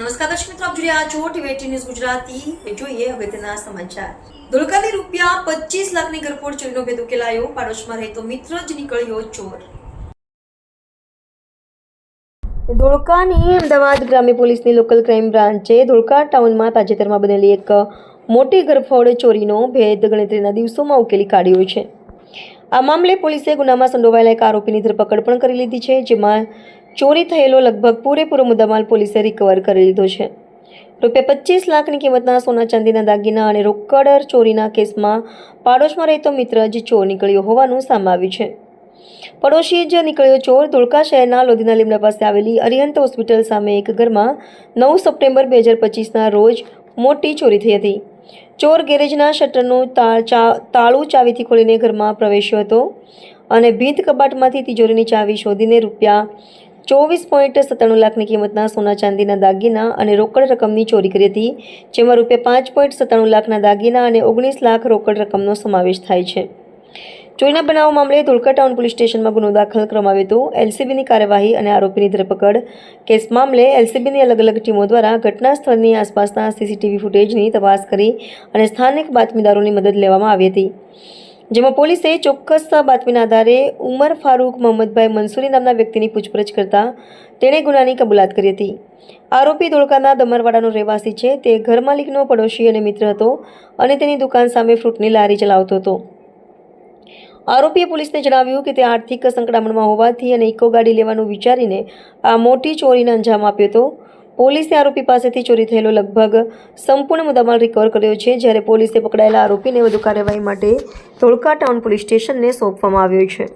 નમસ્કાર દર્શક મિત્રો, આપ જોઈ રહ્યા છો ટીવી ન્યૂઝ ગુજરાતી. હવે જોઈએ અગત્યના સમાચાર. ધોળકાની રૂપિયા પચીસ લાખની ગરફોડ ચોરીનો ભેદ ઉકેલાયો. પાડોશમાં રહેતો મિત્ર જ નીકળ્યો ચોર. ધોળકાની અમદાવાદ ગ્રામ્ય પોલીસની લોકલ ક્રાઇમ બ્રાન્ચે ધોળકા ટાઉનમાં તાજેતરમાં બનેલી એક મોટી ગરફોડ ચોરીનો ભેદ ગણતરીના દિવસોમાં ઉકેલી કાઢ્યો છે. આ મામલે પોલીસે ગુનામાં સંડોવાયેલા એક આરોપીની ધરપકડ પણ કરી લીધી છે, જેમાં ચોરી થયેલો લગભગ પૂરેપૂરો મુદ્દામાલ પોલીસે રિકવર કરી લીધો છે. રૂપિયા પચીસ લાખની કિંમતના સોના ચાંદીના દાગીના અને રોકડ ચોરીના કેસમાં પાડોશમાં રહેતો મિત્ર જ ચોર નીકળ્યો હોવાનું સામે આવ્યું છે. પડોશી જ નીકળ્યો ચોર ધોળકા શહેરના લોધીના લીમડા પાસે આવેલી અરિહંત હોસ્પિટલ સામે એક ઘરમાં નવ સપ્ટેમ્બર બે હજાર પચીસના રોજ મોટી ચોરી થઈ હતી. ચોર ગેરેજના શટરનું તાળું ચાવીથી ખોલીને ઘરમાં પ્રવેશ્યો હતો અને ભીંત કબાટમાંથી તિજોરીની ચાવી શોધીને રૂપિયા ચોવીસ પોઈન્ટ સત્તાણું લાખની કિંમતના સોના ચાંદીના દાગીના અને રોકડ રકમની ચોરી કરી હતી, જેમાં રૂપિયા પાંચ પોઈન્ટ સત્તાણું લાખના દાગીના અને ઓગણીસ લાખ રોકડ રકમનો સમાવેશ થાય છે. ચોરીના બનાવ મામલે ધોળકા ટાઉન પોલીસ સ્ટેશનમાં ગુનો દાખલ કરવામાં આવ્યો હતો. એલસીબીની કાર્યવાહી અને આરોપીની ધરપકડ કેસ મામલે એલસીબીની અલગ અલગ ટીમો દ્વારા ઘટના સ્થળની આસપાસના સીસીટીવી ફૂટેજની તપાસ કરી અને સ્થાનિક બાતમીદારોની મદદ લેવામાં આવી હતી. જેમાં પોલીસે ચોક્કસ બાતમીના આધારે ઉમર ફારૂક મોહમ્મદભાઈ મંસૂરી નામના વ્યક્તિની પૂછપરછ કરતા તેણે ગુનાની કબૂલાત કરી હતી. આરોપી ધોળકાના દમરવાડાનો રહેવાસી છે. તે ઘર માલિકનો પડોશી અને મિત્ર હતો અને તેની દુકાન સામે ફ્રૂટની લારી ચલાવતો હતો. આરોપીએ પોલીસને જણાવ્યું કે તે આર્થિક સંકડામણમાં હોવાથી અને ઇકો ગાડી લેવાનું વિચારીને આ મોટી ચોરીને અંજામ આપ્યો હતો. પોલીસે આરોપી પાસેથી ચોરી થયેલો લગભગ સંપૂર્ણ મુદ્દામાલ રિકવર કર્યો છે. જ્યારે પોલીસે પકડાયેલા આરોપીને વધુ કાર્યવાહી માટે ધોળકા ટાઉન પોલીસ સ્ટેશનને સોંપવામાં આવ્યો છે.